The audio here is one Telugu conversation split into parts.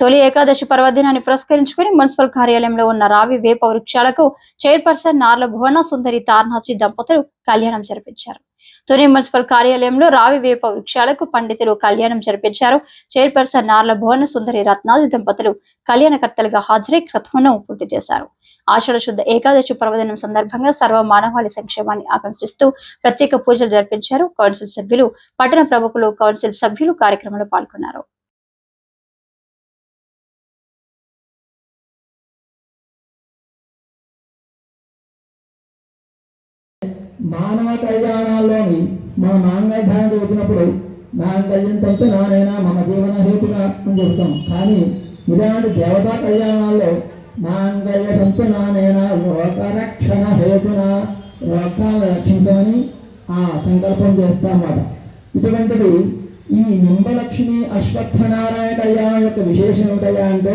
తొలి ఏకాదశి పర్వదినాన్ని పురస్కరించుకుని మున్సిపల్ కార్యాలయంలో ఉన్న రావి వేప వృక్షాలకు చైర్పర్సన్ నార్ల భువన సుందరి తార్నాచి దంపతులు కళ్యాణం జరిపించారు. తొలి మున్సిపల్ కార్యాలయంలో రావి వేప వృక్షాలకు పండితులు కళ్యాణం జరిపించారు. చైర్పర్సన్ నార్ల భువన సుందరి రత్నాది దంపతులు కళ్యాణకర్తలుగా హాజరై క్రతువును పూర్తి చేశారు. ఆషాఢ శుద్ధ ఏకాదశి పర్వదినం సందర్భంగా సర్వ మానవాళి సంక్షేమాన్ని ఆకాంక్షిస్తూ ప్రత్యేక పూజలు జరిపించారు. కౌన్సిల్ సభ్యులు పట్టణ ప్రముఖులు కౌన్సిల్ సభ్యులు కార్యక్రమంలో పాల్గొన్నారు. మానవ కళ్యాణాల్లోని మన మాంగళ్యాన్ని చెప్పినప్పుడు మాంగళ్యంతో నానైనా మమ జీవన హేతుగా అని చెబుతాం కానీ ఇలాంటి దేవతా కళ్యాణాల్లో మాంగళ్యంతో నానైనా లోకరక్షణ హేతున లోకాలను రక్షించమని ఆ సంకల్పం చేస్తామన్నమాట. ఇటువంటిది ఈ నింబలక్ష్మి అశ్వత్థనారాయణ కళ్యాణం యొక్క విశేషం ఏమిటయ్యా అంటే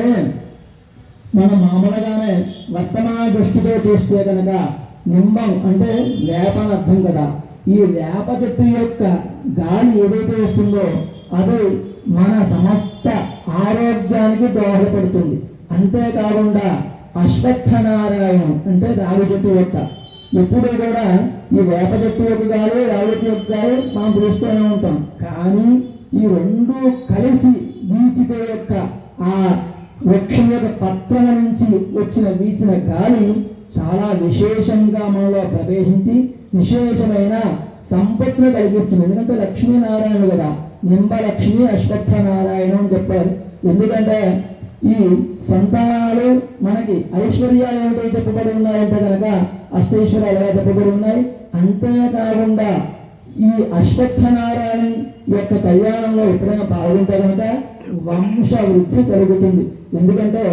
మనం మామూలుగానే వర్తమాన దృష్టితో చూస్తే కనుక నింబం అంటే వేప అని అర్థం కదా. ఈ వేప చెట్టు యొక్క గాలి ఏదైతే వస్తుందో అది మన సమస్త ఆరోగ్యానికి దోహదపడుతుంది. అంతేకాకుండా అశ్వత్థనారాయణం అంటే రావి చెట్టు యొక్క. ఎప్పుడు కూడా ఈ వేప చెట్టు యొక్క గాలి రావి చెట్టు యొక్క గాలి మనం పిలుస్తూనే ఉంటాం. కానీ ఈ రెండు కలిసి వీచితే యొక్క ఆ వృక్షం యొక్క పత్రం నుంచి వచ్చిన వీచిన గాలి చాలా విశేషంగా మనలో ప్రవేశించి విశేషమైన సంపత్తిని కలిగిస్తుంది. ఎందుకంటే లక్ష్మీనారాయణుడు కదా నింబలక్ష్మి అశ్వత్థ నారాయణ అని చెప్పారు. ఎందుకంటే ఈ సంతానాలు మనకి ఐశ్వర్యాలు ఏమిటో చెప్పబడి ఉన్నాయంటే కనుక అష్టైశ్వర్యాలుగా చెప్పబడి ఉన్నాయి? అంతేకాకుండా ఈ అశ్వత్థనారాయణ యొక్క కళ్యాణంలో ఎప్పుడైనా పాల్గొంటే కనుక వంశ వృద్ధి కలుగుతుంది. ఎందుకంటే